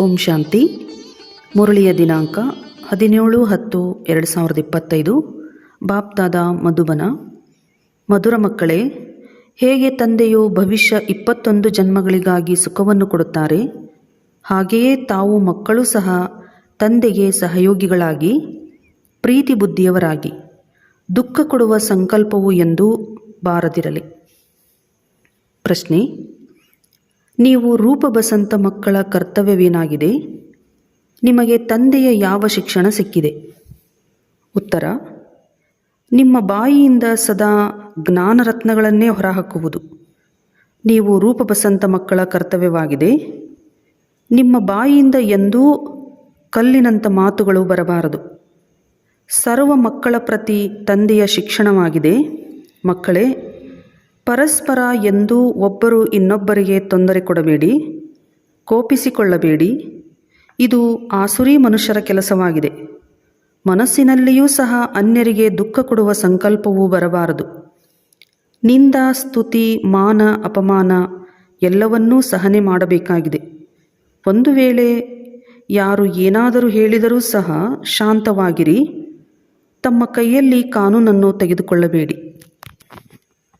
ಓಂ ಶಾಂತಿ. ಮುರಳಿಯ ದಿನಾಂಕ ಹದಿನೇಳು ಹತ್ತು ಎರಡು ಸಾವಿರದ ಇಪ್ಪತ್ತೈದು. ಬಾಪ್ತಾದ ಮಧುಬನ. ಮಧುರ ಮಕ್ಕಳೇ, ಹೇಗೆ ತಂದೆಯು ಭವಿಷ್ಯ ಇಪ್ಪತ್ತೊಂದು ಜನ್ಮಗಳಿಗಾಗಿ ಸುಖವನ್ನು ಕೊಡುತ್ತಾರೆ? ಹಾಗೆಯೇ ತಾವು ಮಕ್ಕಳು ಸಹ ತಂದೆಗೆ ಸಹಯೋಗಿಗಳಾಗಿ ಪ್ರೀತಿ ಬುದ್ಧಿಯವರಾಗಿ ದುಃಖ ಕೊಡುವ ಸಂಕಲ್ಪವು ಎಂದೂ ಬಾರದಿರಲಿ. ಪ್ರಶ್ನೆ ನೀವು ರೂಪಬಸಂತ ಮಕ್ಕಳ ಕರ್ತವ್ಯವೇನಾಗಿದೆ? ನಿಮಗೆ ತಂದೆಯ ಯಾವ ಶಿಕ್ಷಣ ಸಿಕ್ಕಿದೆ? ಉತ್ತರ, ನಿಮ್ಮ ಬಾಯಿಯಿಂದ ಸದಾ ಜ್ಞಾನರತ್ನಗಳನ್ನೇ ಹೊರಹಾಕುವುದು. ನೀವು ರೂಪಬಸಂತ ಮಕ್ಕಳ ಕರ್ತವ್ಯವಾಗಿದೆ. ನಿಮ್ಮ ಬಾಯಿಯಿಂದ ಎಂದೂ ಕಲ್ಲಿನಂಥ ಮಾತುಗಳು ಬರಬಾರದು. ಸರ್ವ ಮಕ್ಕಳ ಪ್ರತಿ ತಂದೆಯ ಶಿಕ್ಷಣವಾಗಿದೆ. ಮಕ್ಕಳೇ ಪರಸ್ಪರ ಎಂದೂ ಒಬ್ಬರು ಇನ್ನೊಬ್ಬರಿಗೆ ತೊಂದರೆ ಕೊಡಬೇಡಿ, ಕೋಪಿಸಿಕೊಳ್ಳಬೇಡಿ. ಇದು ಆಸುರಿ ಮನುಷ್ಯರ ಕೆಲಸವಾಗಿದೆ. ಮನಸ್ಸಿನಲ್ಲಿಯೂ ಸಹ ಅನ್ಯರಿಗೆ ದುಃಖ ಕೊಡುವ ಸಂಕಲ್ಪವೂ ಬರಬಾರದು. ನಿಂದ ಸ್ತುತಿ, ಮಾನ, ಅಪಮಾನ ಎಲ್ಲವನ್ನೂ ಸಹನೆ ಮಾಡಬೇಕಾಗಿದೆ. ಒಂದು ವೇಳೆ ಯಾರು ಏನಾದರೂ ಹೇಳಿದರೂ ಸಹ ಶಾಂತವಾಗಿರಿ. ತಮ್ಮ ಕೈಯಲ್ಲಿ ಕಾನೂನನ್ನು ತೆಗೆದುಕೊಳ್ಳಬೇಡಿ.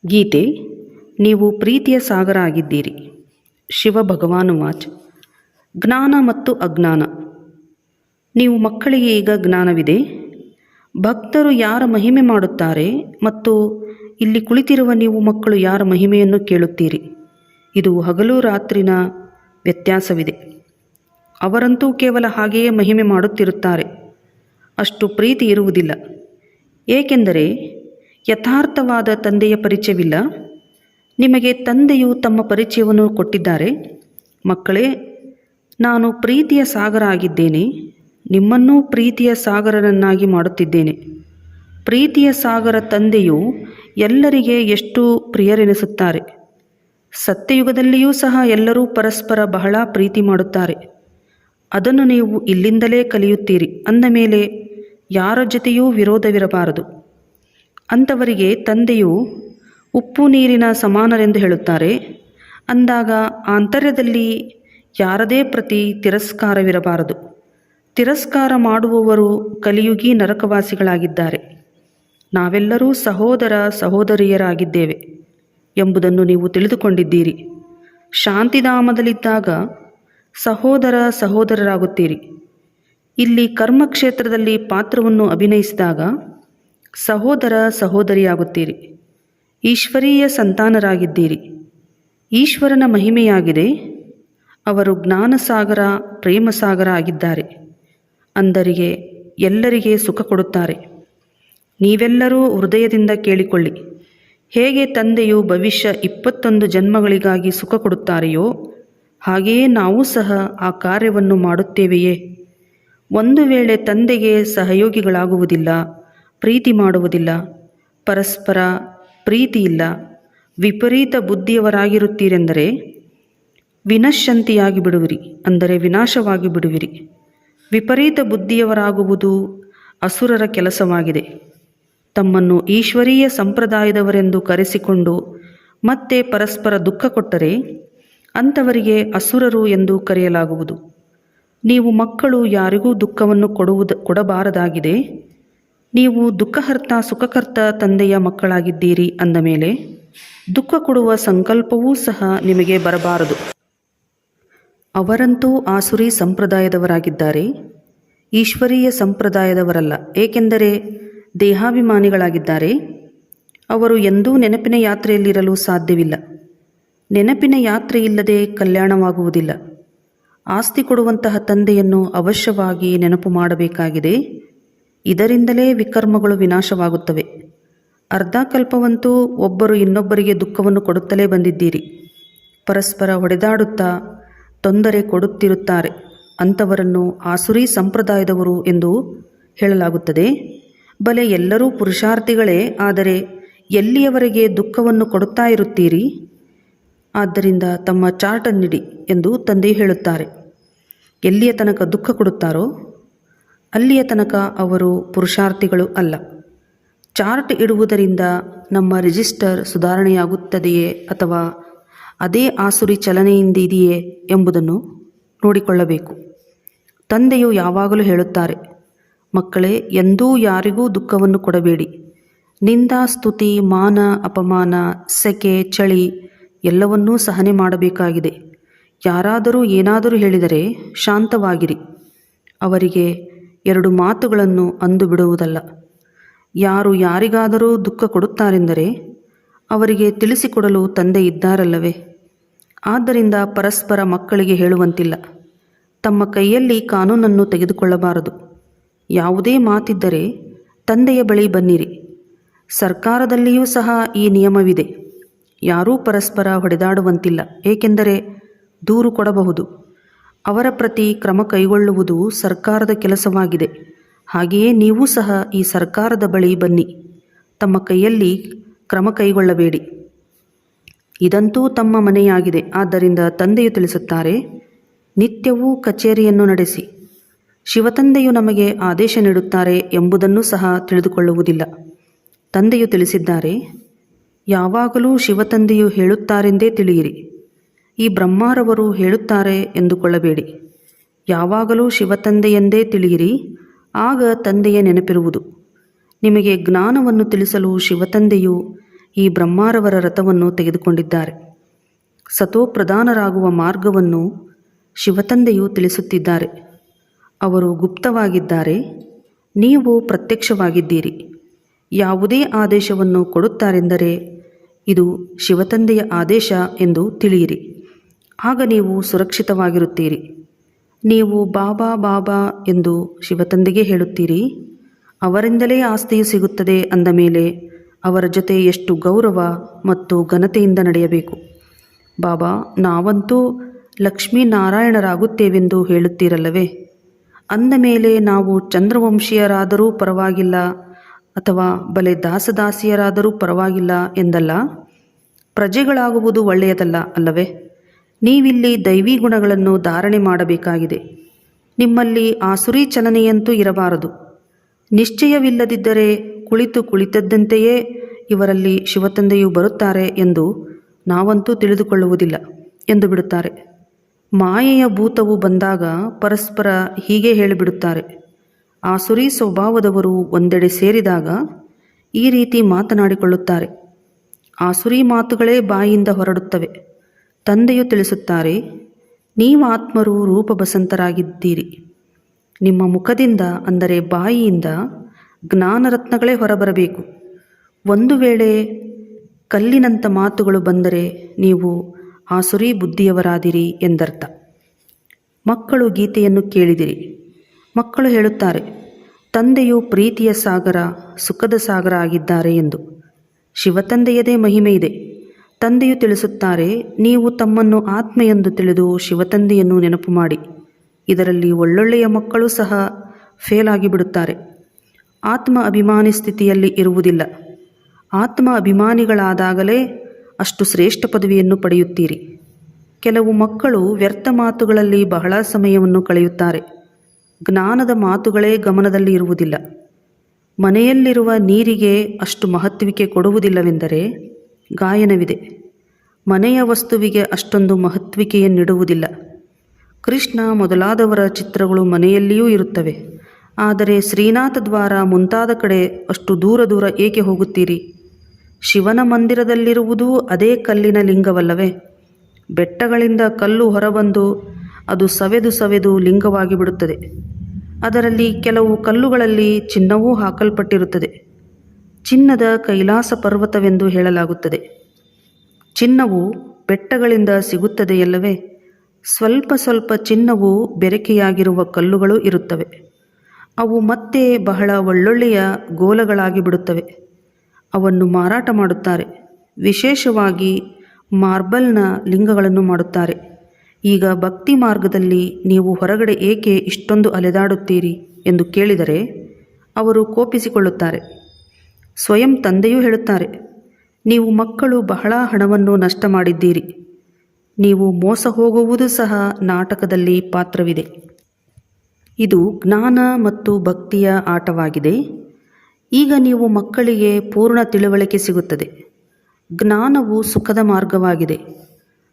ಗೀತೆ, ನೀವು ಪ್ರೀತಿಯ ಸಾಗರ ಆಗಿದ್ದೀರಿ ಶಿವ ಭಗವಾನು ವಾಚ್ ಜ್ಞಾನ ಮತ್ತು ಅಜ್ಞಾನ. ನೀವು ಮಕ್ಕಳಿಗೆ ಈಗ ಜ್ಞಾನವಿದೆ. ಭಕ್ತರು ಯಾರ ಮಹಿಮೆ ಮಾಡುತ್ತಾರೆ ಮತ್ತು ಇಲ್ಲಿ ಕುಳಿತಿರುವ ನೀವು ಮಕ್ಕಳು ಯಾರ ಮಹಿಮೆಯನ್ನು ಕೇಳುತ್ತೀರಿ. ಇದು ಹಗಲು ರಾತ್ರಿನ ವ್ಯತ್ಯಾಸವಿದೆ. ಅವರಂತೂ ಕೇವಲ ಹಾಗೆಯೇ ಮಹಿಮೆ ಮಾಡುತ್ತಿರುತ್ತಾರೆ. ಅಷ್ಟು ಪ್ರೀತಿ ಇರುವುದಿಲ್ಲ. ಏಕೆಂದರೆ ಯಥಾರ್ಥವಾದ ತಂದೆಯ ಪರಿಚಯವಿಲ್ಲ. ನಿಮಗೆ ತಂದೆಯು ತಮ್ಮ ಪರಿಚಯವನ್ನು ಕೊಟ್ಟಿದ್ದಾರೆ. ಮಕ್ಕಳೇ, ನಾನು ಪ್ರೀತಿಯ ಸಾಗರ ಆಗಿದ್ದೇನೆ. ನಿಮ್ಮನ್ನೂ ಪ್ರೀತಿಯ ಸಾಗರನನ್ನಾಗಿ ಮಾಡುತ್ತಿದ್ದೇನೆ. ಪ್ರೀತಿಯ ಸಾಗರ ತಂದೆಯು ಎಲ್ಲರಿಗೆ ಎಷ್ಟು ಪ್ರಿಯರೆನಿಸುತ್ತಾರೆ. ಸತ್ಯಯುಗದಲ್ಲಿಯೂ ಸಹ ಎಲ್ಲರೂ ಪರಸ್ಪರ ಬಹಳ ಪ್ರೀತಿ ಮಾಡುತ್ತಾರೆ. ಅದನ್ನು ನೀವು ಇಲ್ಲಿಂದಲೇ ಕಲಿಯುತ್ತೀರಿ. ಅಂದ ಮೇಲೆ, ಯಾರ ಜೊತೆಯೂ ವಿರೋಧವಿರಬಾರದು. ಅಂಥವರಿಗೆ ತಂದೆಯು ಉಪ್ಪು ನೀರಿನ ಸಮಾನರೆಂದು ಹೇಳುತ್ತಾರೆ. ಅಂದಾಗ ಆಂತರ್ಯದಲ್ಲಿ ಯಾರದೇ ಪ್ರತಿ ತಿರಸ್ಕಾರವಿರಬಾರದು. ತಿರಸ್ಕಾರ ಮಾಡುವವರು ಕಲಿಯುಗಿ ನರಕವಾಸಿಗಳಾಗಿದ್ದಾರೆ. ನಾವೆಲ್ಲರೂ ಸಹೋದರ ಸಹೋದರಿಯರಾಗಿದ್ದೇವೆ ಎಂಬುದನ್ನು ನೀವು ತಿಳಿದುಕೊಂಡಿದ್ದೀರಿ. ಶಾಂತಿಧಾಮದಲ್ಲಿದ್ದಾಗ ಸಹೋದರ ಸಹೋದರರಾಗುತ್ತೀರಿ. ಇಲ್ಲಿ ಕರ್ಮಕ್ಷೇತ್ರದಲ್ಲಿ ಪಾತ್ರವನ್ನು ಅಭಿನಯಿಸಿದಾಗ ಸಹೋದರ ಸಹೋದರಿಯಾಗುತ್ತೀರಿ. ಈಶ್ವರೀಯ ಸಂತಾನರಾಗಿದ್ದೀರಿ. ಈಶ್ವರನ ಮಹಿಮೆಯಾಗಿದೆ. ಅವರು ಜ್ಞಾನಸಾಗರ, ಪ್ರೇಮಸಾಗರ ಆಗಿದ್ದಾರೆ. ಅಂದರಿಗೆ ಎಲ್ಲರಿಗೆ ಸುಖ ಕೊಡುತ್ತಾರೆ. ನೀವೆಲ್ಲರೂ ಹೃದಯದಿಂದ ಕೇಳಿಕೊಳ್ಳಿ. ಹೇಗೆ ತಂದೆಯು ಭವಿಷ್ಯ ಇಪ್ಪತ್ತೊಂದು ಜನ್ಮಗಳಿಗಾಗಿ ಸುಖ ಕೊಡುತ್ತಾರೆಯೋ, ಹಾಗೆಯೇ ನಾವು ಸಹ ಆ ಕಾರ್ಯವನ್ನು ಮಾಡುತ್ತೇವೆಯೇ. ಒಂದು ವೇಳೆ ತಂದೆಗೆ ಸಹಯೋಗಿಗಳಾಗುವುದಿಲ್ಲ ಪ್ರೀತಿ ಮಾಡುವುದಿಲ್ಲ. ಪರಸ್ಪರ ಪ್ರೀತಿಯಿಲ್ಲ ವಿಪರೀತ ಬುದ್ಧಿಯವರಾಗಿರುತ್ತೀರೆಂದರೆ ವಿನಶ್ಯಂತಿಯಾಗಿ ಬಿಡುವಿರಿ, ಅಂದರೆ ವಿನಾಶವಾಗಿ ಬಿಡುವಿರಿ. ವಿಪರೀತ ಬುದ್ಧಿಯವರಾಗುವುದು ಅಸುರರ ಕೆಲಸವಾಗಿದೆ. ತಮ್ಮನ್ನು ಈಶ್ವರೀಯ ಸಂಪ್ರದಾಯದವರೆಂದು ಕರೆಸಿಕೊಂಡು ಮತ್ತೆ ಪರಸ್ಪರ ದುಃಖ ಕೊಟ್ಟರೆ ಅಂಥವರಿಗೆ ಅಸುರರು ಎಂದು ಕರೆಯಲಾಗುವುದು. ನೀವು ಮಕ್ಕಳು ಯಾರಿಗೂ ದುಃಖವನ್ನು ಕೊಡುವುದು, ಕೊಡಬಾರದಾಗಿದೆ. ನೀವು ದುಃಖಹರ್ತ, ಸುಖಕರ್ತ ತಂದೆಯ ಮಕ್ಕಳಾಗಿದ್ದೀರಿ ಅಂದ ಮೇಲೆ, ದುಃಖ ಕೊಡುವ ಸಂಕಲ್ಪವೂ ಸಹ ನಿಮಗೆ ಬರಬಾರದು. ಅವರಂತೂ ಆಸುರಿ ಸಂಪ್ರದಾಯದವರಾಗಿದ್ದಾರೆ. ಈಶ್ವರೀಯ ಸಂಪ್ರದಾಯದವರಲ್ಲ, ಏಕೆಂದರೆ ದೇಹಾಭಿಮಾನಿಗಳಾಗಿದ್ದಾರೆ. ಅವರು ಎಂದೂ ನೆನಪಿನ ಯಾತ್ರೆಯಲ್ಲಿರಲು ಸಾಧ್ಯವಿಲ್ಲ. ನೆನಪಿನ ಯಾತ್ರೆಯಿಲ್ಲದೆ ಕಲ್ಯಾಣವಾಗುವುದಿಲ್ಲ. ಆಸ್ತಿ ಕೊಡುವಂತಹ ತಂದೆಯನ್ನು ಅವಶ್ಯವಾಗಿ ನೆನಪು ಮಾಡಬೇಕಾಗಿದೆ. ಇದರಿಂದಲೇ ವಿಕರ್ಮಗಳು ವಿನಾಶವಾಗುತ್ತವೆ. ಅರ್ಧಕಲ್ಪವಂತೂ ಒಬ್ಬರು ಇನ್ನೊಬ್ಬರಿಗೆ ದುಃಖವನ್ನು ಕೊಡುತ್ತಲೇ ಬಂದಿದ್ದೀರಿ. ಪರಸ್ಪರ ಹೊಡೆದಾಡುತ್ತಾ ತೊಂದರೆ ಕೊಡುತ್ತಿರುತ್ತಾರೆ. ಅಂಥವರನ್ನು ಆಸುರಿ ಸಂಪ್ರದಾಯದವರು ಎಂದು ಹೇಳಲಾಗುತ್ತದೆ. ಬಲೆ ಎಲ್ಲರೂ ಪುರುಷಾರ್ಥಿಗಳೇ, ಆದರೆ ಎಲ್ಲಿಯವರೆಗೆ ದುಃಖವನ್ನು ಕೊಡುತ್ತಾ ಇರುತ್ತೀರಿ? ಆದ್ದರಿಂದ ತಮ್ಮ ಚಾರ್ಟನ್ನಿಡಿ ಎಂದು ತಂದೆ ಹೇಳುತ್ತಾರೆ. ಎಲ್ಲಿಯ ತನಕ ದುಃಖ ಕೊಡುತ್ತಾರೋ ಅಲ್ಲಿಯ ತನಕ ಅವರು ಪುರುಷಾರ್ಥಿಗಳು ಅಲ್ಲ. ಚಾರ್ಟ್ ಇಡುವುದರಿಂದ ನಮ್ಮ ರಿಜಿಸ್ಟರ್ ಸುಧಾರಣೆಯಾಗುತ್ತದೆಯೇ ಅಥವಾ ಅದೇ ಆಸುರಿ ಚಲನೆಯಿಂದಿದೆಯೇ ಎಂಬುದನ್ನು ನೋಡಿಕೊಳ್ಳಬೇಕು. ತಂದೆಯು ಯಾವಾಗಲೂ ಹೇಳುತ್ತಾರೆ, ಮಕ್ಕಳೇ, ಎಂದೂ ಯಾರಿಗೂ ದುಃಖವನ್ನು ಕೊಡಬೇಡಿ. ನಿಂದ ಸ್ತುತಿ, ಮಾನ, ಅಪಮಾನ, ಸೆಕೆ, ಚಳಿ ಎಲ್ಲವನ್ನೂ ಸಹನೆ ಮಾಡಬೇಕಾಗಿದೆ. ಯಾರಾದರೂ ಏನಾದರೂ ಹೇಳಿದರೆ ಶಾಂತವಾಗಿರಿ. ಅವರಿಗೆ ಎರಡು ಮಾತುಗಳನ್ನು ಅಂದು ಬಿಡುವುದಲ್ಲ ಯಾರು ಯಾರಿಗಾದರೂ ದುಃಖ ಕೊಡುತ್ತಾರೆಂದರೆ ಅವರಿಗೆ ತಿಳಿಸಿಕೊಡಲು ತಂದೆ ಇದ್ದಾರಲ್ಲವೇ? ಆದ್ದರಿಂದ ಪರಸ್ಪರ ಮಕ್ಕಳಿಗೆ ಹೇಳುವಂತಿಲ್ಲ. ತಮ್ಮ ಕೈಯಲ್ಲಿ ಕಾನೂನನ್ನು ತೆಗೆದುಕೊಳ್ಳಬಾರದು. ಯಾವುದೇ ಮಾತಿದ್ದರೆ ತಂದೆಯ ಬಳಿ ಬನ್ನಿರಿ. ಸರ್ಕಾರದಲ್ಲಿಯೂ ಸಹ ಈ ನಿಯಮವಿದೆ. ಯಾರೂ ಪರಸ್ಪರ ಹೊಡೆದಾಡುವಂತಿಲ್ಲ, ಏಕೆಂದರೆ ದೂರು ಕೊಡಬಹುದು. ಅವರ ಪ್ರತಿ ಕ್ರಮ ಕೈಗೊಳ್ಳುವುದು ಸರ್ಕಾರದ ಕೆಲಸವಾಗಿದೆ. ಹಾಗೆಯೇ ನೀವು ಸಹ ಈ ಸರ್ಕಾರದ ಬಳಿ ಬನ್ನಿ. ತಮ್ಮ ಕೈಯಲ್ಲಿ ಕ್ರಮ ಕೈಗೊಳ್ಳಬೇಡಿ. ಇದಂತೂ ತಮ್ಮ ಮನೆಯಾಗಿದೆ. ಆದ್ದರಿಂದ ತಂದೆಯು ತಿಳಿಸುತ್ತಾರೆ, ನಿತ್ಯವೂ ಕಚೇರಿಯನ್ನು ನಡೆಸಿ. ಶಿವತಂದೆಯು ನಮಗೆ ಆದೇಶ ನೀಡುತ್ತಾರೆ ಎಂಬುದನ್ನು ಸಹ ತಿಳಿದುಕೊಳ್ಳುವುದಿಲ್ಲ. ತಂದೆಯು ತಿಳಿಸಿದ್ದಾರೆ, ಯಾವಾಗಲೂ ಶಿವತಂದೆಯು ಹೇಳುತ್ತಾರೆಂದೇ ತಿಳಿಯಿರಿ. ಈ ಬ್ರಹ್ಮಾರವರು ಹೇಳುತ್ತಾರೆ ಎಂದುಕೊಳ್ಳಬೇಡಿ. ಯಾವಾಗಲೂ ಶಿವತಂದೆಯೆಂದೇ ತಿಳಿಯಿರಿ, ಆಗ ತಂದೆಯ ನೆನಪಿರುವುದು. ನಿಮಗೆ ಜ್ಞಾನವನ್ನು ತಿಳಿಸಲು ಶಿವತಂದೆಯು ಈ ಬ್ರಹ್ಮಾರವರ ರಥವನ್ನು ತೆಗೆದುಕೊಂಡಿದ್ದಾರೆ. ಸತೋಪ್ರಧಾನರಾಗುವ ಮಾರ್ಗವನ್ನು ಶಿವತಂದೆಯು ತಿಳಿಸುತ್ತಿದ್ದಾರೆ. ಅವರು ಗುಪ್ತವಾಗಿದ್ದಾರೆ, ನೀವು ಪ್ರತ್ಯಕ್ಷವಾಗಿದ್ದೀರಿ. ಯಾವುದೇ ಆದೇಶವನ್ನು ಕೊಡುತ್ತಾರೆಂದರೆ ಇದು ಶಿವತಂದೆಯ ಆದೇಶ ಎಂದು ತಿಳಿಯಿರಿ. ಆಗ ನೀವು ಸುರಕ್ಷಿತವಾಗಿರುತ್ತೀರಿ. ನೀವು ಬಾಬಾ ಬಾಬಾ ಎಂದು ಶಿವತಂದೆಗೆ ಹೇಳುತ್ತೀರಿ. ಅವರಿಂದಲೇ ಆಸ್ತಿಯು ಸಿಗುತ್ತದೆ ಅಂದ ಮೇಲೆ ಅವರ ಜೊತೆ ಎಷ್ಟು ಗೌರವ ಮತ್ತು ಘನತೆಯಿಂದ ನಡೆಯಬೇಕು. ಬಾಬಾ, ನಾವಂತೂ ಲಕ್ಷ್ಮೀನಾರಾಯಣರಾಗುತ್ತೇವೆಂದು ಹೇಳುತ್ತೀರಲ್ಲವೇ? ಅಂದ ಮೇಲೆ ನಾವು ಚಂದ್ರವಂಶೀಯರಾದರೂ ಪರವಾಗಿಲ್ಲ ಅಥವಾ ಬಲೆ ದಾಸದಾಸಿಯರಾದರೂ ಪರವಾಗಿಲ್ಲ ಎಂದಲ್ಲ? ಪ್ರಜೆಗಳಾಗುವುದು ಒಳ್ಳೆಯದಲ್ಲ ಅಲ್ಲವೇ? ನೀವಿಲ್ಲಿ ದೈವಿ ಗುಣಗಳನ್ನು ಧಾರಣೆ ಮಾಡಬೇಕಾಗಿದೆ. ನಿಮ್ಮಲ್ಲಿ ಆಸುರಿ ಚಲನೆಯಂತೂ ಇರಬಾರದು. ನಿಶ್ಚಯವಿಲ್ಲದಿದ್ದರೆ ಕುಳಿತು ಕುಳಿತದ್ದಂತೆಯೇ ಇವರಲ್ಲಿ ಶಿವತಂದೆಯು ಬರುತ್ತಾರೆ ಎಂದು ನಾವಂತೂ ತಿಳಿದುಕೊಳ್ಳುವುದಿಲ್ಲ ಎಂದು ಬಿಡುತ್ತಾರೆ. ಮಾಯೆಯ ಭೂತವು ಬಂದಾಗ ಪರಸ್ಪರ ಹೀಗೆ ಹೇಳಿಬಿಡುತ್ತಾರೆ. ಆಸುರಿ ಸ್ವಭಾವದವರು ಒಂದೆಡೆ ಸೇರಿದಾಗ ಈ ರೀತಿ ಮಾತನಾಡಿಕೊಳ್ಳುತ್ತಾರೆ. ಆಸುರಿ ಮಾತುಗಳೇ ಬಾಯಿಯಿಂದ ಹೊರಡುತ್ತವೆ. ತಂದೆಯು ತಿಳಿಸುತ್ತಾರೆ, ನೀವು ಆತ್ಮರು ರೂಪಬಸಂತರಾಗಿದ್ದೀರಿ. ನಿಮ್ಮ ಮುಖದಿಂದ ಅಂದರೆ ಬಾಯಿಯಿಂದ ಜ್ಞಾನರತ್ನಗಳೇ ಹೊರಬರಬೇಕು. ಒಂದು ವೇಳೆ ಕಲ್ಲಿನಂಥ ಮಾತುಗಳು ಬಂದರೆ ನೀವು ಆಸುರಿ ಬುದ್ಧಿಯವರಾದಿರಿ ಎಂದರ್ಥ. ಮಕ್ಕಳು ಗೀತೆಯನ್ನು ಕೇಳಿದಿರಿ. ಮಕ್ಕಳು ಹೇಳುತ್ತಾರೆ, ತಂದೆಯು ಪ್ರೀತಿಯ ಸಾಗರ, ಸುಖದ ಸಾಗರ ಆಗಿದ್ದಾರೆ ಎಂದು. ಶಿವತಂದೆಯದೇ ಮಹಿಮೆ ಇದೆ ತಂದೆಯು ತಿಳಿಸುತ್ತಾರೆ, ನೀವು ತಮ್ಮನ್ನು ಆತ್ಮ ಎಂದು ತಿಳಿದು ಶಿವತಂದೆಯನ್ನು ನೆನಪು ಮಾಡಿ. ಇದರಲ್ಲಿ ಒಳ್ಳೊಳ್ಳೆಯ ಮಕ್ಕಳು ಸಹ ಫೇಲ್ ಆಗಿಬಿಡುತ್ತಾರೆ. ಆತ್ಮ ಅಭಿಮಾನಿ ಸ್ಥಿತಿಯಲ್ಲಿ ಇರುವುದಿಲ್ಲ. ಆತ್ಮ ಅಭಿಮಾನಿಗಳಾದಾಗಲೇ ಅಷ್ಟು ಶ್ರೇಷ್ಠ ಪದವಿಯನ್ನು ಪಡೆಯುತ್ತೀರಿ. ಕೆಲವು ಮಕ್ಕಳು ವ್ಯರ್ಥ ಮಾತುಗಳಲ್ಲಿ ಬಹಳ ಸಮಯವನ್ನು ಕಳೆಯುತ್ತಾರೆ. ಜ್ಞಾನದ ಮಾತುಗಳೇ ಗಮನದಲ್ಲಿ ಇರುವುದಿಲ್ಲ. ಮನೆಯಲ್ಲಿರುವ ನೀರಿಗೆ ಅಷ್ಟು ಮಹತ್ವಿಕೆ ಕೊಡುವುದಿಲ್ಲವೆಂದರೆ ಗಾಯನವಿದೆ. ಮನೆಯ ವಸ್ತುವಿಗೆ ಅಷ್ಟೊಂದು ಮಹತ್ವಿಕೆಯನ್ನಿಡುವುದಿಲ್ಲ. ಕೃಷ್ಣ ಮೊದಲಾದವರ ಚಿತ್ರಗಳು ಮನೆಯಲ್ಲಿಯೂ ಇರುತ್ತವೆ. ಆದರೆ ಶ್ರೀನಾಥ ದ್ವಾರ ಮುಂತಾದ ಕಡೆ ಅಷ್ಟು ದೂರ ದೂರ ಏಕೆ ಹೋಗುತ್ತೀರಿ? ಶಿವನ ಮಂದಿರದಲ್ಲಿರುವುದೂ ಅದೇ ಕಲ್ಲಿನ ಲಿಂಗವಲ್ಲವೇ? ಬೆಟ್ಟಗಳಿಂದ ಕಲ್ಲು ಹೊರಬಂದು ಅದು ಸವೆದು ಸವೆದು ಲಿಂಗವಾಗಿ ಬಿಡುತ್ತದೆ ಅದರಲ್ಲಿ ಕೆಲವು ಕಲ್ಲುಗಳಲ್ಲಿ ಚಿನ್ನವೂ ಹಾಕಲ್ಪಟ್ಟಿರುತ್ತದೆ. ಚಿನ್ನದ ಕೈಲಾಸ ಪರ್ವತವೆಂದು ಹೇಳಲಾಗುತ್ತದೆ. ಚಿನ್ನವು ಬೆಟ್ಟಗಳಿಂದ ಸಿಗುತ್ತದೆಯಲ್ಲವೇ, ಸ್ವಲ್ಪ ಸ್ವಲ್ಪ ಚಿನ್ನವು ಬೆರಕೆಯಾಗಿರುವ ಕಲ್ಲುಗಳು ಇರುತ್ತವೆ. ಅವು ಮತ್ತೆ ಬಹಳ ಒಳ್ಳೊಳ್ಳೆಯ ಗೋಲಗಳಾಗಿ ಬಿಡುತ್ತವೆ. ಅವನ್ನು ಮಾರಾಟ ಮಾಡುತ್ತಾರೆ. ವಿಶೇಷವಾಗಿ ಮಾರ್ಬಲ್ನ ಲಿಂಗಗಳನ್ನು ಮಾಡುತ್ತಾರೆ. ಈಗ ಭಕ್ತಿ ಮಾರ್ಗದಲ್ಲಿ ನೀವು ಹೊರಗಡೆ ಏಕೆ ಇಷ್ಟೊಂದು ಅಲೆದಾಡುತ್ತೀರಿ ಎಂದು ಕೇಳಿದರೆ, ಅವರು ಕೋಪಿಸಿಕೊಳ್ಳುತ್ತಾರೆ. ಸ್ವಯಂ ತಂದೆಯೂ ಹೇಳುತ್ತಾರೆ, ನೀವು ಮಕ್ಕಳು ಬಹಳ ಹಣವನ್ನು ನಷ್ಟ ಮಾಡಿದ್ದೀರಿ ನೀವು ಮೋಸ ಹೋಗುವುದು ಸಹ ನಾಟಕದಲ್ಲಿ ಪಾತ್ರವಿದೆ. ಇದು ಜ್ಞಾನ ಮತ್ತು ಭಕ್ತಿಯ ಆಟವಾಗಿದೆ. ಈಗ ನೀವು ಮಕ್ಕಳಿಗೆ ಪೂರ್ಣ ತಿಳುವಳಿಕೆ ಸಿಗುತ್ತದೆ. ಜ್ಞಾನವು ಸುಖದ ಮಾರ್ಗವಾಗಿದೆ.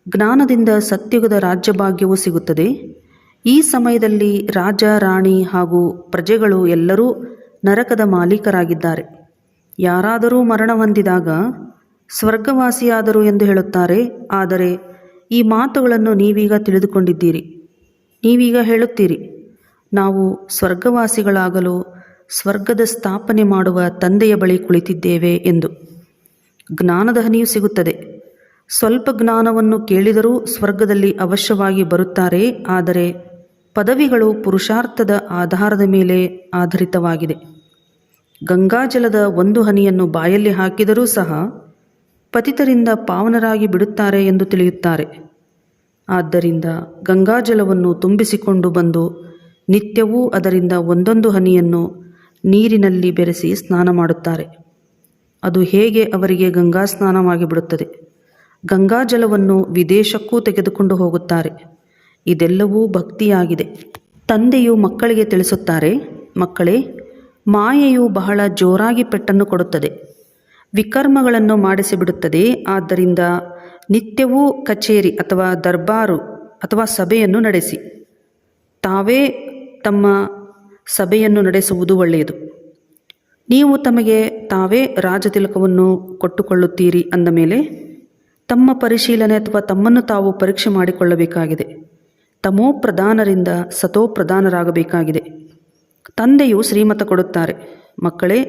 ಜ್ಞಾನದಿಂದ ಸತ್ಯುಗದ ರಾಜ್ಯಭಾಗ್ಯವು ಸಿಗುತ್ತದೆ. ಈ ಸಮಯದಲ್ಲಿ ರಾಜ, ರಾಣಿ ಹಾಗೂ ಪ್ರಜೆಗಳು ಎಲ್ಲರೂ ನರಕದ ಮಾಲೀಕರಾಗಿದ್ದಾರೆ. ಯಾರಾದರೂ ಮರಣ ಹೊಂದಿದಾಗ ಸ್ವರ್ಗವಾಸಿಯಾದರು ಎಂದು ಹೇಳುತ್ತಾರೆ. ಆದರೆ ಈ ಮಾತುಗಳನ್ನು ನೀವೀಗ ತಿಳಿದುಕೊಂಡಿದ್ದೀರಿ. ನೀವೀಗ ಹೇಳುತ್ತೀರಿ, ನಾವು ಸ್ವರ್ಗವಾಸಿಗಳಾಗಲು ಸ್ವರ್ಗದ ಸ್ಥಾಪನೆ ಮಾಡುವ ತಂದೆಯ ಬಳಿ ಕುಳಿತಿದ್ದೇವೆ ಎಂದು. ಜ್ಞಾನದ ಹನಿಯು ಸಿಗುತ್ತದೆ. ಸ್ವಲ್ಪ ಜ್ಞಾನವನ್ನು ಕೇಳಿದರೂ ಸ್ವರ್ಗದಲ್ಲಿ ಅವಶ್ಯವಾಗಿ ಬರುತ್ತಾರೆ. ಆದರೆ ಪದವಿಗಳು ಪುರುಷಾರ್ಥದ ಆಧಾರದ ಮೇಲೆ ಆಧಾರಿತವಾಗಿದೆ. ಗಂಗಾಜಲದ ಒಂದು ಹನಿಯನ್ನು ಬಾಯಲ್ಲಿ ಹಾಕಿದರೂ ಸಹ ಪತಿತರಿಂದ ಪಾವನರಾಗಿ ಬಿಡುತ್ತಾರೆ ಎಂದು ತಿಳಿಯುತ್ತಾರೆ. ಆದ್ದರಿಂದ ಗಂಗಾಜಲವನ್ನು ತುಂಬಿಸಿಕೊಂಡು ಬಂದು ನಿತ್ಯವೂ ಅದರಿಂದ ಒಂದೊಂದು ಹನಿಯನ್ನು ನೀರಿನಲ್ಲಿ ಬೆರೆಸಿ ಸ್ನಾನ ಮಾಡುತ್ತಾರೆ. ಅದು ಹೇಗೆ ಅವರಿಗೆ ಗಂಗಾ ಸ್ನಾನವಾಗಿ ಬಿಡುತ್ತದೆ? ಗಂಗಾಜಲವನ್ನು ವಿದೇಶಕ್ಕೂ ತೆಗೆದುಕೊಂಡು ಹೋಗುತ್ತಾರೆ. ಇದೆಲ್ಲವೂ ಭಕ್ತಿಯಾಗಿದೆ. ತಂದೆಯು ಮಕ್ಕಳಿಗೆ ತಿಳಿಸುತ್ತಾರೆ, ಮಕ್ಕಳೇ ಮಾಯೆಯು ಬಹಳ ಜೋರಾಗಿ ಪೆಟ್ಟನ್ನು ಕೊಡುತ್ತದೆ. ವಿಕರ್ಮಗಳನ್ನು ಮಾಡಿಸಿಬಿಡುತ್ತದೆ. ಆದ್ದರಿಂದ ನಿತ್ಯವೂ ಕಚೇರಿ ಅಥವಾ ದರ್ಬಾರು ಅಥವಾ ಸಭೆಯನ್ನು ನಡೆಸಿ. ತಾವೇ ತಮ್ಮ ಸಭೆಯನ್ನು ನಡೆಸುವುದು ಒಳ್ಳೆಯದು. ನೀವು ತಮಗೆ ತಾವೇ ರಾಜತಿಲಕವನ್ನು ಕೊಟ್ಟುಕೊಳ್ಳುತ್ತೀರಿ ಅಂದ ಮೇಲೆ ತಮ್ಮ ಪರಿಶೀಲನೆ ಅಥವಾ ತಮ್ಮನ್ನು ತಾವು ಪರೀಕ್ಷೆ ಮಾಡಿಕೊಳ್ಳಬೇಕಾಗಿದೆ. ತಮೋ ಪ್ರಧಾನರಿಂದ ಸತೋ ಪ್ರಧಾನರಾಗಬೇಕಾಗಿದೆ. ತಂದೆಯು ಶ್ರೀಮತ ಕೊಡುತ್ತಾರೆ. ಮಕ್ಕಳೇ,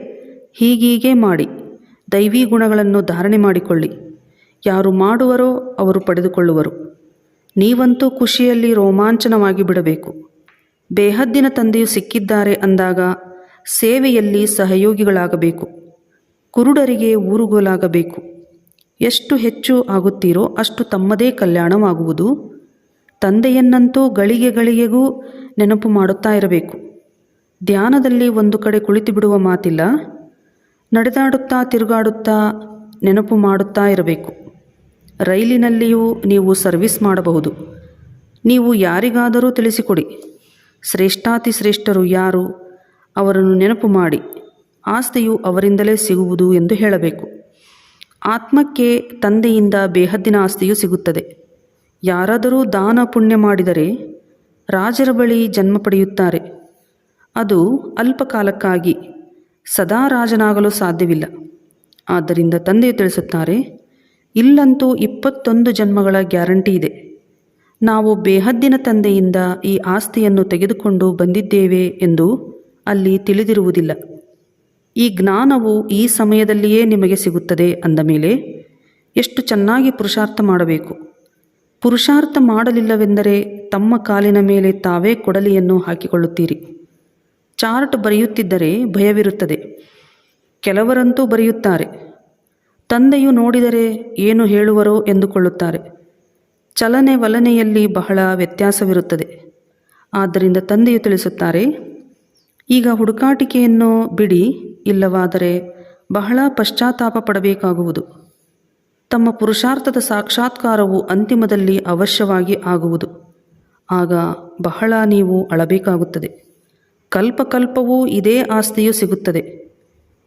ಹೀಗೀಗೆ ಮಾಡಿ. ದೈವಿ ಗುಣಗಳನ್ನು ಧಾರಣೆ ಮಾಡಿಕೊಳ್ಳಿ. ಯಾರು ಮಾಡುವರೋ ಅವರು ಪಡೆದುಕೊಳ್ಳುವರು. ನೀವಂತೂ ಖುಷಿಯಲ್ಲಿ ರೋಮಾಂಚನವಾಗಿ ಬಿಡಬೇಕು. ಬೇಹದ್ದಿನ ತಂದೆಯು ಸಿಕ್ಕಿದ್ದಾರೆ ಅಂದಾಗ ಸೇವೆಯಲ್ಲಿ ಸಹಯೋಗಿಗಳಾಗಬೇಕು. ಕುರುಡರಿಗೆ ಊರುಗೋಲಾಗಬೇಕು. ಎಷ್ಟು ಹೆಚ್ಚು ಆಗುತ್ತೀರೋ ಅಷ್ಟು ತಮ್ಮದೇ ಕಲ್ಯಾಣವಾಗುವುದು. ತಂದೆಯನ್ನಂತೂ ಗಳಿಗೆ ಗಳಿಗೆಗೂ ನೆನಪು ಮಾಡುತ್ತಾ ಇರಬೇಕು. ಧ್ಯಾನದಲ್ಲಿ ಒಂದು ಕಡೆ ಕುಳಿತು ಬಿಡುವ ಮಾತಿಲ್ಲ, ನಡೆದಾಡುತ್ತಾ ತಿರುಗಾಡುತ್ತಾ ನೆನಪು ಮಾಡುತ್ತಾ ಇರಬೇಕು. ರೈಲಿನಲ್ಲಿಯೂ ನೀವು ಸರ್ವಿಸ್ ಮಾಡಬಹುದು. ನೀವು ಯಾರಿಗಾದರೂ ತಿಳಿಸಿಕೊಡಿ. ಶ್ರೇಷ್ಠಾತಿ ಶ್ರೇಷ್ಠರು ಯಾರು, ಅವರನ್ನು ನೆನಪು ಮಾಡಿ. ಆಸ್ತಿಯು ಅವರಿಂದಲೇ ಸಿಗುವುದು ಎಂದು ಹೇಳಬೇಕು. ಆತ್ಮಕ್ಕೆ ತಂದೆಯಿಂದ ಬೇಹದ್ದಿನ ಆಸ್ತಿಯು ಸಿಗುತ್ತದೆ. ಯಾರಾದರೂ ದಾನ ಪುಣ್ಯ ಮಾಡಿದರೆ ರಾಜರ ಬಳಿ ಜನ್ಮ ಪಡೆಯುತ್ತಾರೆ. ಅದು ಅಲ್ಪಕಾಲಕ್ಕಾಗಿ ಸದಾ ರಾಜನಾಗಲು ಸಾಧ್ಯವಿಲ್ಲ. ಆದ್ದರಿಂದ ತಂದೆಯು ತಿಳಿಸುತ್ತಾರೆ, ಇಲ್ಲಂತೂ ಇಪ್ಪತ್ತೊಂದು ಜನ್ಮಗಳ ಗ್ಯಾರಂಟಿ ಇದೆ. ನಾವು ಬೇಹದ್ದಿನ ತಂದೆಯಿಂದ ಈ ಆಸ್ತಿಯನ್ನು ತೆಗೆದುಕೊಂಡು ಬಂದಿದ್ದೇವೆ ಎಂದು ಅಲ್ಲಿ ತಿಳಿದಿರುವುದಿಲ್ಲ. ಈ ಜ್ಞಾನವು ಈ ಸಮಯದಲ್ಲಿಯೇ ನಿಮಗೆ ಸಿಗುತ್ತದೆ ಅಂದ ಮೇಲೆ, ಎಷ್ಟು ಚೆನ್ನಾಗಿ ಪುರುಷಾರ್ಥ ಮಾಡಬೇಕು. ಪುರುಷಾರ್ಥ ಮಾಡಲಿಲ್ಲವೆಂದರೆ ತಮ್ಮ ಕಾಲಿನ ಮೇಲೆ ತಾವೇ ಕೊಡಲಿಯನ್ನು ಹಾಕಿಕೊಳ್ಳುತ್ತೀರಿ. ಚಾರ್ಟ್ ಬರೆಯುತ್ತಿದ್ದರೆ ಭಯವಿರುತ್ತದೆ. ಕೆಲವರಂತೂ ಬರೆಯುತ್ತಾರೆ. ತಂದೆಯು ನೋಡಿದರೆ ಏನು ಹೇಳುವರೋ ಎಂದುಕೊಳ್ಳುತ್ತಾರೆ. ಚಲನೆ ವಲನೆಯಲ್ಲಿ ಬಹಳ ವ್ಯತ್ಯಾಸವಿರುತ್ತದೆ. ಆದ್ದರಿಂದ ತಂದೆಯು ತಿಳಿಸುತ್ತಾರೆ, ಈಗ ಹುಡುಕಾಟಿಕೆಯನ್ನು ಬಿಡಿ, ಇಲ್ಲವಾದರೆ ಬಹಳ ಪಶ್ಚಾತ್ತಾಪ ಪಡಬೇಕಾಗುವುದು. ತಮ್ಮ ಪುರುಷಾರ್ಥದ ಸಾಕ್ಷಾತ್ಕಾರವು ಅಂತಿಮದಲ್ಲಿ ಅವಶ್ಯವಾಗಿ ಆಗುವುದು. ಆಗ ಬಹಳ ನೀವು ಅಳಬೇಕಾಗುತ್ತದೆ. ಕಲ್ಪಕಲ್ಪವೂ ಇದೇ ಆಸ್ತಿಯು ಸಿಗುತ್ತದೆ.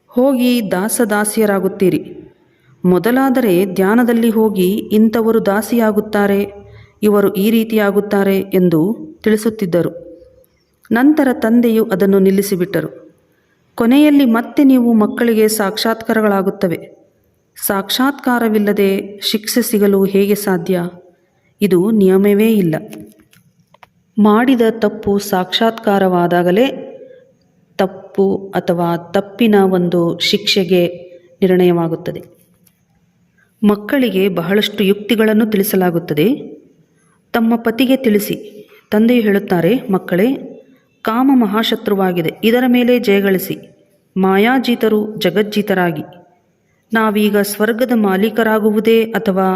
ಹೋಗಿ ದಾಸದಾಸಿಯರಾಗುತ್ತೀರಿ. ಮೊದಲಾದರೆ ಧ್ಯಾನದಲ್ಲಿ ಹೋಗಿ ಇಂಥವರು ದಾಸಿಯಾಗುತ್ತಾರೆ, ಇವರು ಈ ರೀತಿಯಾಗುತ್ತಾರೆ ಎಂದು ತಿಳಿಸುತ್ತಿದ್ದರು. ನಂತರ ತಂದೆಯು ಅದನ್ನು ನಿಲ್ಲಿಸಿಬಿಟ್ಟರು. ಕೊನೆಯಲ್ಲಿ ಮತ್ತೆ ನೀವು ಮಕ್ಕಳಿಗೆ ಸಾಕ್ಷಾತ್ಕಾರಗಳಾಗುತ್ತವೆ. ಸಾಕ್ಷಾತ್ಕಾರವಿಲ್ಲದೆ ಶಿಕ್ಷೆ ಸಿಗಲು ಹೇಗೆ ಸಾಧ್ಯ? ಇದು ನಿಯಮವೇ ಇಲ್ಲ. ಮಾಡಿದ ತಪ್ಪು ಸಾಕ್ಷಾತ್ಕಾರವಾದಾಗಲೇ ತಪ್ಪು ಅಥವಾ ತಪ್ಪಿನ ಒಂದು ಶಿಕ್ಷೆಗೆ ನಿರ್ಣಯವಾಗುತ್ತದೆ. ಮಕ್ಕಳಿಗೆ ಬಹಳಷ್ಟು ಯುಕ್ತಿಗಳನ್ನು ತಿಳಿಸಲಾಗುತ್ತದೆ. ತಮ್ಮ ಪತಿಗೆ ತಿಳಿಸಿ. ತಂದೆಯು ಹೇಳುತ್ತಾರೆ, ಮಕ್ಕಳೇ, ಕಾಮ ಮಹಾಶತ್ರುವಾಗಿದೆ. ಇದರ ಮೇಲೆ ಜಯಗಳಿಸಿ ಮಾಯಾಜೀತರು ಜಗಜ್ಜೀತರಾಗಿ. ನಾವೀಗ ಸ್ವರ್ಗದ ಮಾಲೀಕರಾಗುವುದೇ ಅಥವಾ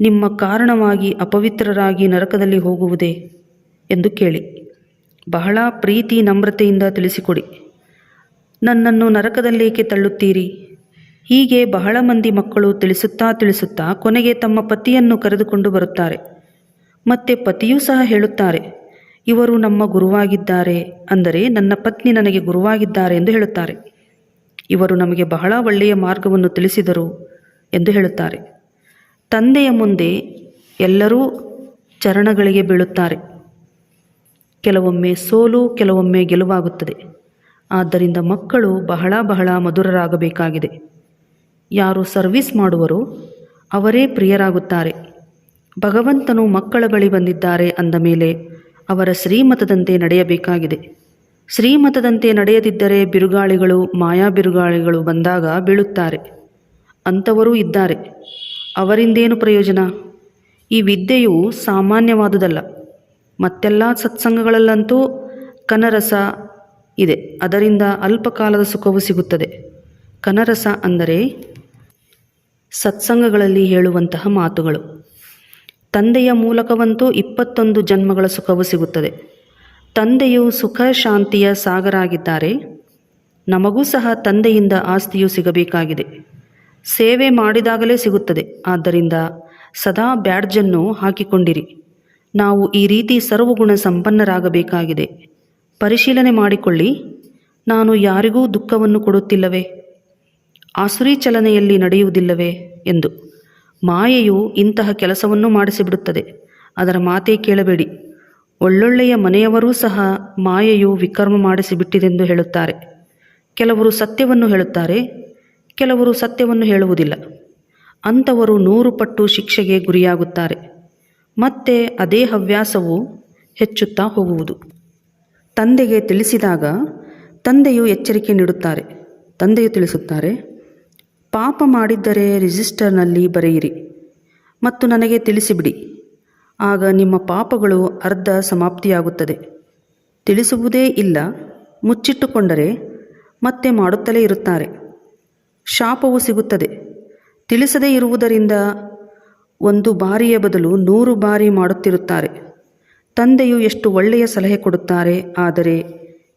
ನಿಮ್ಮ ಕಾರಣವಾಗಿ ಅಪವಿತ್ರರಾಗಿ ನರಕದಲ್ಲಿ ಹೋಗುವುದೇ? ಎಂದು ಕೇಳಿ. ಬಹಳ ಪ್ರೀತಿ ನಮ್ರತೆಯಿಂದ ತಿಳಿಸಿಕೊಡಿ. ನನ್ನನ್ನು ನರಕದಲ್ಲೇಕೆ ತಳ್ಳುತ್ತೀರಿ? ಹೀಗೆ ಬಹಳ ಮಂದಿ ಮಕ್ಕಳು ತಿಳಿಸುತ್ತಾ ತಿಳಿಸುತ್ತಾ ಕೊನೆಗೆ ತಮ್ಮ ಪತಿಯನ್ನು ಕರೆದುಕೊಂಡು ಬರುತ್ತಾರೆ. ಮತ್ತೆ ಪತಿಯೂ ಸಹ ಹೇಳುತ್ತಾರೆ, ಇವರು ನಮ್ಮ ಗುರುವಾಗಿದ್ದಾರೆ ಅಂದರೆ ನನ್ನ ಪತ್ನಿ ನನಗೆ ಗುರುವಾಗಿದ್ದಾರೆ ಎಂದು ಹೇಳುತ್ತಾರೆ. ಇವರು ನಮಗೆ ಬಹಳ ಒಳ್ಳೆಯ ಮಾರ್ಗವನ್ನು ತಿಳಿಸಿದರು ಎಂದು ಹೇಳುತ್ತಾರೆ. ತಂದೆಯ ಮುಂದೆ ಎಲ್ಲರೂ ಚರಣಗಳಿಗೆ ಬೀಳುತ್ತಾರೆ. ಕೆಲವೊಮ್ಮೆ ಸೋಲು, ಕೆಲವೊಮ್ಮೆ ಗೆಲುವಾಗುತ್ತದೆ. ಆದ್ದರಿಂದ ಮಕ್ಕಳು ಬಹಳ ಬಹಳ ಮಧುರರಾಗಬೇಕಾಗಿದೆ. ಯಾರು ಸರ್ವಿಸ್ ಮಾಡುವರೋ ಅವರೇ ಪ್ರಿಯರಾಗುತ್ತಾರೆ. ಭಗವಂತನು ಮಕ್ಕಳ ಬಳಿ ಬಂದಿದ್ದಾರೆ ಅಂದ ಮೇಲೆ ಅವರ ಶ್ರೀಮತದಂತೆ ನಡೆಯಬೇಕಾಗಿದೆ. ಶ್ರೀಮತದಂತೆ ನಡೆಯದಿದ್ದರೆ ಬಿರುಗಾಳಿಗಳು, ಮಾಯಾ ಬಿರುಗಾಳಿಗಳು ಬಂದಾಗ ಬೀಳುತ್ತಾರೆ. ಅಂಥವರೂ ಇದ್ದಾರೆ. ಅವರಿಂದೇನು ಪ್ರಯೋಜನ? ಈ ವಿದ್ಯೆಯು ಸಾಮಾನ್ಯವಾದುದಲ್ಲ. ಮತ್ತೆಲ್ಲ ಸತ್ಸಂಗಗಳಲ್ಲಂತೂ ಕನರಸ ಇದೆ. ಅದರಿಂದ ಅಲ್ಪಕಾಲದ ಸುಖವು ಸಿಗುತ್ತದೆ. ಕನರಸ ಅಂದರೆ ಸತ್ಸಂಗಗಳಲ್ಲಿ ಹೇಳುವಂತಹ ಮಾತುಗಳು. ತಂದೆಯ ಮೂಲಕವಂತೂ ಇಪ್ಪತ್ತೊಂದು ಜನ್ಮಗಳ ಸುಖವು ಸಿಗುತ್ತದೆ. ತಂದೆಯು ಸುಖ ಶಾಂತಿಯ ಸಾಗರ ಆಗಿದ್ದಾರೆ ನಮಗೂ ಸಹ ತಂದೆಯಿಂದ ಆಸ್ತಿಯು ಸಿಗಬೇಕಾಗಿದೆ. ಸೇವೆ ಮಾಡಿದಾಗಲೇ ಸಿಗುತ್ತದೆ. ಆದ್ದರಿಂದ ಸದಾ ಬ್ಯಾಡ್ಜನ್ನು ಹಾಕಿಕೊಂಡಿರಿ. ನಾವು ಈ ರೀತಿ ಸರ್ವಗುಣ ಸಂಪನ್ನರಾಗಬೇಕಾಗಿದೆ. ಪರಿಶೀಲನೆ ಮಾಡಿಕೊಳ್ಳಿ. ನಾನು ಯಾರಿಗೂ ದುಃಖವನ್ನು ಕೊಡುತ್ತಿಲ್ಲವೇ? ಆಸುರಿ ಚಲನೆಯಲ್ಲಿ ನಡೆಯುವುದಿಲ್ಲವೇ? ಎಂದು. ಮಾಯೆಯು ಇಂತಹ ಕೆಲಸವನ್ನು ಮಾಡಿಸಿಬಿಡುತ್ತದೆ. ಅದರ ಮಾತೇ ಕೇಳಬೇಡಿ. ಒಳ್ಳೊಳ್ಳೆಯ ಮನೆಯವರೂ ಸಹ ಮಾಯೆಯು ವಿಕರ್ಮ ಮಾಡಿಸಿಬಿಟ್ಟಿದೆಂದು ಹೇಳುತ್ತಾರೆ. ಕೆಲವರು ಸತ್ಯವನ್ನು ಹೇಳುತ್ತಾರೆ, ಕೆಲವರು ಸತ್ಯವನ್ನು ಹೇಳುವುದಿಲ್ಲ. ಅಂಥವರು ನೂರು ಪಟ್ಟು ಶಿಕ್ಷೆಗೆ ಗುರಿಯಾಗುತ್ತಾರೆ. ಮತ್ತೆ ಅದೇ ಹವ್ಯಾಸವು ಹೆಚ್ಚುತ್ತಾ ಹೋಗುವುದು. ತಂದೆಗೆ ತಿಳಿಸಿದಾಗ ತಂದೆಯು ಎಚ್ಚರಿಕೆ ನೀಡುತ್ತಾರೆ. ತಂದೆಯು ತಿಳಿಸುತ್ತಾರೆ, ಪಾಪ ಮಾಡಿದ್ದರೆ ರಿಜಿಸ್ಟರ್ನಲ್ಲಿ ಬರೆಯಿರಿ ಮತ್ತು ನನಗೆ ತಿಳಿಸಿಬಿಡಿ. ಆಗ ನಿಮ್ಮ ಪಾಪಗಳು ಅರ್ಧ ಸಮಾಪ್ತಿಯಾಗುತ್ತದೆ. ತಿಳಿಸುವುದೇ ಇಲ್ಲ, ಮುಚ್ಚಿಟ್ಟುಕೊಂಡರೆ ಮತ್ತೆ ಮಾಡುತ್ತಲೇ ಇರುತ್ತಾರೆ. ಶಾಪವು ಸಿಗುತ್ತದೆ. ತಿಳಿಸದೇ ಇರುವುದರಿಂದ ಒಂದು ಬಾರಿಯ ಬದಲು ನೂರು ಬಾರಿ ಮಾಡುತ್ತಿರುತ್ತಾರೆ. ತಂದೆಯು ಎಷ್ಟು ಒಳ್ಳೆಯ ಸಲಹೆ ಕೊಡುತ್ತಾರೆ, ಆದರೆ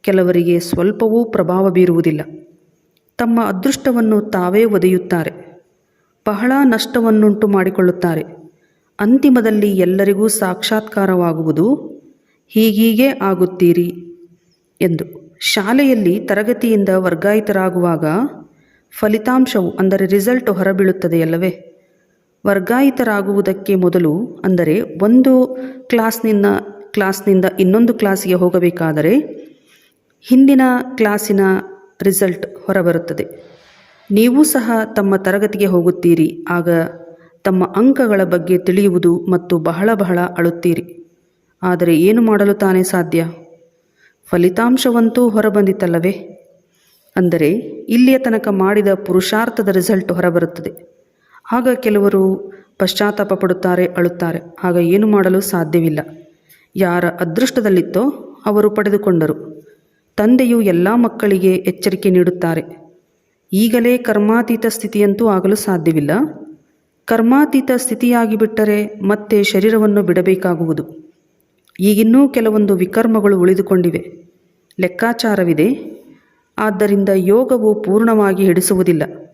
ಕೆಲವರಿಗೆ ಸ್ವಲ್ಪವೂ ಪ್ರಭಾವ ಬೀರುವುದಿಲ್ಲ. ತಮ್ಮ ಅದೃಷ್ಟವನ್ನು ತಾವೇ ಒದೆಯುತ್ತಾರೆ. ಬಹಳ ನಷ್ಟವನ್ನುಂಟು ಮಾಡಿಕೊಳ್ಳುತ್ತಾರೆ. ಅಂತಿಮದಲ್ಲಿ ಎಲ್ಲರಿಗೂ ಸಾಕ್ಷಾತ್ಕಾರವಾಗುವುದು, ಹೀಗೀಗೆ ಆಗುತ್ತೀರಿ ಎಂದು. ಶಾಲೆಯಲ್ಲಿ ತರಗತಿಯಿಂದ ವರ್ಗಾಯಿತರಾಗುವಾಗ ಫಲಿತಾಂಶವು ಅಂದರೆ ರಿಸಲ್ಟ್ ಹೊರಬೀಳುತ್ತದೆಯಲ್ಲವೇ? ವರ್ಗಾಯಿತರಾಗುವುದಕ್ಕೆ ಮೊದಲು ಅಂದರೆ ಒಂದು ಕ್ಲಾಸ್ನಿಂದ ಕ್ಲಾಸ್ನಿಂದ ಇನ್ನೊಂದು ಕ್ಲಾಸಿಗೆ ಹೋಗಬೇಕಾದರೆ ಹಿಂದಿನ ಕ್ಲಾಸಿನ ರಿಸಲ್ಟ್ ಹೊರಬರುತ್ತದೆ. ನೀವು ಸಹ ತಮ್ಮ ತರಗತಿಗೆ ಹೋಗುತ್ತೀರಿ. ಆಗ ತಮ್ಮ ಅಂಕಗಳ ಬಗ್ಗೆ ತಿಳಿಯುವುದು ಮತ್ತು ಬಹಳ ಬಹಳ ಅಳುತ್ತೀರಿ. ಆದರೆ ಏನು ಮಾಡಲು ತಾನೇ ಸಾಧ್ಯ? ಫಲಿತಾಂಶವಂತೂ ಹೊರಬಂದಿತಲ್ಲವೇ? ಅಂದರೆ ಇಲ್ಲಿಯ ತನಕ ಮಾಡಿದ ಪುರುಷಾರ್ಥದ ರಿಸಲ್ಟ್ ಹೊರಬರುತ್ತದೆ. ಆಗ ಕೆಲವರು ಪಶ್ಚಾತ್ತಾಪ ಪಡುತ್ತಾರೆ ಅಳುತ್ತಾರೆ. ಆಗ ಏನು ಮಾಡಲು ಸಾಧ್ಯವಿಲ್ಲ. ಯಾರ ಅದೃಷ್ಟದಲ್ಲಿತ್ತೋ ಅವರು ಪಡೆದುಕೊಂಡರು. ತಂದೆಯು ಎಲ್ಲ ಮಕ್ಕಳಿಗೆ ಎಚ್ಚರಿಕೆ ನೀಡುತ್ತಾರೆ. ಈಗಲೇ ಕರ್ಮಾತೀತ ಸ್ಥಿತಿಯಂತೂ ಆಗಲು ಸಾಧ್ಯವಿಲ್ಲ. ಕರ್ಮಾತೀತ ಸ್ಥಿತಿಯಾಗಿಬಿಟ್ಟರೆ ಮತ್ತೆ ಶರೀರವನ್ನು ಬಿಡಬೇಕಾಗುವುದು. ಈಗಿನ್ನೂ ಕೆಲವೊಂದು ವಿಕರ್ಮಗಳು ಉಳಿದುಕೊಂಡಿವೆ. ಲೆಕ್ಕಾಚಾರವಿದೆ. ಆದ್ದರಿಂದ ಯೋಗವು ಪೂರ್ಣವಾಗಿ ಹಿಡಿಸುವುದಿಲ್ಲ.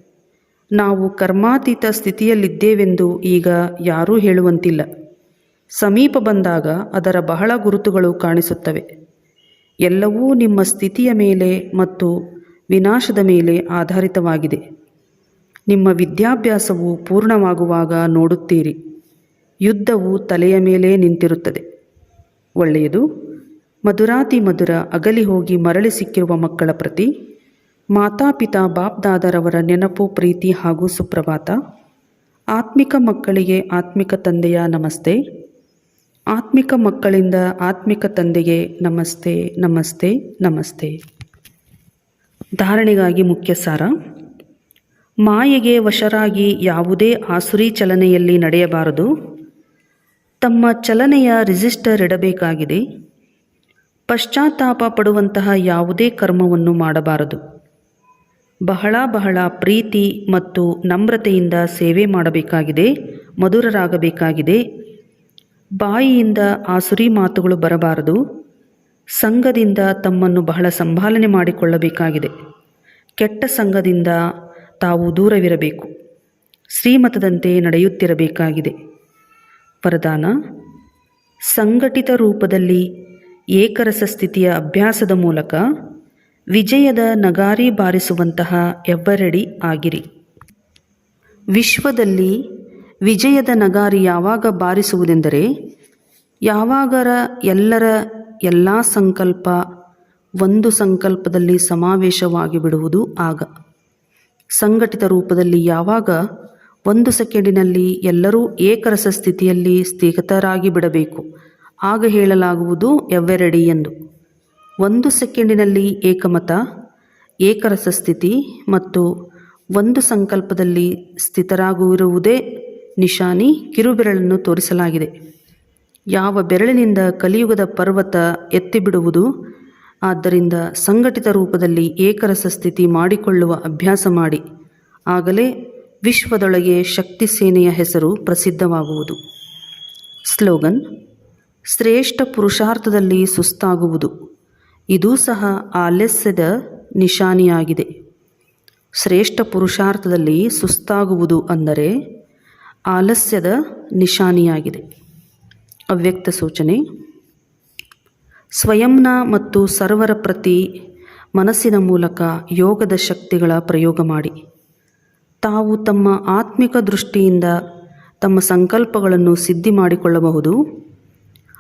ನಾವು ಕರ್ಮಾತೀತ ಸ್ಥಿತಿಯಲ್ಲಿದ್ದೇವೆಂದು ಈಗ ಯಾರೂ ಹೇಳುವಂತಿಲ್ಲ. ಸಮೀಪ ಬಂದಾಗ ಅದರ ಬಹಳ ಗುರುತುಗಳು ಕಾಣಿಸುತ್ತವೆ. ಎಲ್ಲವೂ ನಿಮ್ಮ ಸ್ಥಿತಿಯ ಮೇಲೆ ಮತ್ತು ವಿನಾಶದ ಮೇಲೆ ಆಧಾರಿತವಾಗಿದೆ. ನಿಮ್ಮ ವಿದ್ಯಾಭ್ಯಾಸವು ಪೂರ್ಣವಾಗುವಾಗ ನೋಡುತ್ತೀರಿ. ಯುದ್ಧವು ತಲೆಯ ಮೇಲೆ ನಿಂತಿರುತ್ತದೆ. ಒಳ್ಳೆಯದು. ಮಧುರಾತಿ ಮಧುರ ಅಗಲಿ ಹೋಗಿ ಮರಳಿ ಸಿಕ್ಕಿರುವ ಮಕ್ಕಳ ಪ್ರತಿ ಮಾತಾಪಿತಾ ಬಾಪ್ದಾದರವರ ನೆನಪು, ಪ್ರೀತಿ ಹಾಗೂ ಸುಪ್ರಭಾತ. ಆತ್ಮಿಕ ಮಕ್ಕಳಿಗೆ ಆತ್ಮಿಕ ತಂದೆಯ ನಮಸ್ತೆ. ಆತ್ಮಿಕ ಮಕ್ಕಳಿಂದ ಆತ್ಮಿಕ ತಂದೆಗೆ ನಮಸ್ತೆ ನಮಸ್ತೆ ನಮಸ್ತೆ. ಧಾರಣೆಗಾಗಿ ಮುಖ್ಯ ಸಾರ. ಮಾಯೆಗೆ ವಶರಾಗಿ ಯಾವುದೇ ಆಸುರಿ ಚಲನೆಯಲ್ಲಿ ನಡೆಯಬಾರದು. ತಮ್ಮ ಚಲನೆಯ ರಿಜಿಸ್ಟರ್ ಇಡಬೇಕಾಗಿದೆ. ಪಶ್ಚಾತ್ತಾಪ ಪಡುವಂತಹ ಯಾವುದೇ ಕರ್ಮವನ್ನು ಮಾಡಬಾರದು. ಬಹಳ ಬಹಳ ಪ್ರೀತಿ ಮತ್ತು ನಮ್ರತೆಯಿಂದ ಸೇವೆ ಮಾಡಬೇಕಾಗಿದೆ, ಮಧುರರಾಗಬೇಕಾಗಿದೆ. ಬಾಯಿಯಿಂದ ಆಸುರಿ ಮಾತುಗಳು ಬರಬಾರದು. ಸಂಘದಿಂದ ತಮ್ಮನ್ನು ಬಹಳ ಸಂಭಾಲನೆ ಮಾಡಿಕೊಳ್ಳಬೇಕಾಗಿದೆ. ಕೆಟ್ಟ ಸಂಘದಿಂದ ತಾವು ದೂರವಿರಬೇಕು. ಶ್ರೀಮತದಂತೆ ನಡೆಯುತ್ತಿರಬೇಕಾಗಿದೆ. ವರದಾನ, ಸಂಘಟಿತ ರೂಪದಲ್ಲಿ ಏಕರಸ ಸ್ಥಿತಿಯ ಅಭ್ಯಾಸದ ಮೂಲಕ ವಿಜಯದ ನಗಾರಿ ಬಾರಿಸುವಂತಹ ಎವ್ವರಡಿ ಆಗಿರಿ. ವಿಶ್ವದಲ್ಲಿ ವಿಜಯದ ನಗಾರಿ ಯಾವಾಗ ಬಾರಿಸುವುದೆಂದರೆ, ಯಾವಾಗರ ಎಲ್ಲರ ಎಲ್ಲ ಸಂಕಲ್ಪ ಒಂದು ಸಂಕಲ್ಪದಲ್ಲಿ ಸಮಾವೇಶವಾಗಿ ಬಿಡುವುದು ಆಗ. ಸಂಘಟಿತ ರೂಪದಲ್ಲಿ ಯಾವಾಗ ಒಂದು ಸೆಕೆಂಡಿನಲ್ಲಿ ಎಲ್ಲರೂ ಏಕರಸ ಸ್ಥಿತಿಯಲ್ಲಿ ಸ್ಥಿತರಾಗಿ ಬಿಡಬೇಕು ಆಗ ಹೇಳಲಾಗುವುದು ಎವ್ವೆರಡಿ ಎಂದು. ಒಂದು ಸೆಕೆಂಡಿನಲ್ಲಿ ಏಕಮತ, ಏಕರಸ ಸ್ಥಿತಿ ಮತ್ತು ಒಂದು ಸಂಕಲ್ಪದಲ್ಲಿ ಸ್ಥಿತರಾಗುವಿರುವುದೇ ನಿಶಾನಿ ಕಿರುಬೆರಳನ್ನು ತೋರಿಸಲಾಗಿದೆ. ಯಾವ ಬೆರಳಿನಿಂದ ಕಲಿಯುಗದ ಪರ್ವತ ಎತ್ತಿಬಿಡುವುದು, ಆದ್ದರಿಂದ ಸಂಘಟಿತ ರೂಪದಲ್ಲಿ ಏಕರಸ ಸ್ಥಿತಿ ಮಾಡಿಕೊಳ್ಳುವ ಅಭ್ಯಾಸ ಮಾಡಿ, ಆಗಲೇ ವಿಶ್ವದೊಳಗೆ ಶಕ್ತಿ ಸೇನೆಯ ಹೆಸರು ಪ್ರಸಿದ್ಧವಾಗುವುದು. ಸ್ಲೋಗನ್, ಶ್ರೇಷ್ಠ ಪುರುಷಾರ್ಥದಲ್ಲಿ ಸುಸ್ತಾಗುವುದು. ಇದೂ ಸಹ ಆಲಸ್ಯದ ನಿಶಾನಿಯಾಗಿದೆ. ಶ್ರೇಷ್ಠ ಪುರುಷಾರ್ಥದಲ್ಲಿ ಸುಸ್ತಾಗುವುದು ಅಂದರೆ ಆಲಸ್ಯದ ನಿಶಾನಿಯಾಗಿದೆ. ಅವ್ಯಕ್ತ ಸೂಚನೆ, ಸ್ವಯಂನ ಮತ್ತು ಸರ್ವರ ಪ್ರತಿ ಮನಸ್ಸಿನ ಮೂಲಕ ಯೋಗದ ಶಕ್ತಿಗಳ ಪ್ರಯೋಗ ಮಾಡಿ. ತಾವು ತಮ್ಮ ಆತ್ಮಿಕ ದೃಷ್ಟಿಯಿಂದ ತಮ್ಮ ಸಂಕಲ್ಪಗಳನ್ನು ಸಿದ್ಧಿ ಮಾಡಿಕೊಳ್ಳಬಹುದು.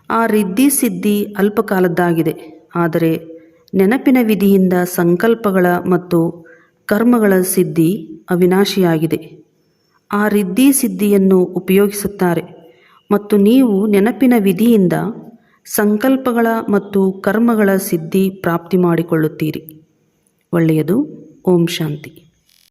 ಆ ರಿದ್ಧಿ ಸಿದ್ಧಿ ಅಲ್ಪಕಾಲದ್ದಾಗಿದೆ. ಆದರೆ ನೆನಪಿನ ವಿಧಿಯಿಂದ ಸಂಕಲ್ಪಗಳ ಮತ್ತು ಕರ್ಮಗಳ ಸಿದ್ಧಿ ಅವಿನಾಶಿಯಾಗಿದೆ. ಆ ರಿದ್ಧಿ ಸಿದ್ಧಿಯನ್ನು ಉಪಯೋಗಿಸುತ್ತಾರೆ ಮತ್ತು ನೀವು ನೆನಪಿನ ವಿಧಿಯಿಂದ ಸಂಕಲ್ಪಗಳ ಮತ್ತು ಕರ್ಮಗಳ ಸಿದ್ಧಿ ಪ್ರಾಪ್ತಿ ಮಾಡಿಕೊಳ್ಳುತ್ತೀರಿ. ಒಳ್ಳೆಯದು. ಓಂ ಶಾಂತಿ.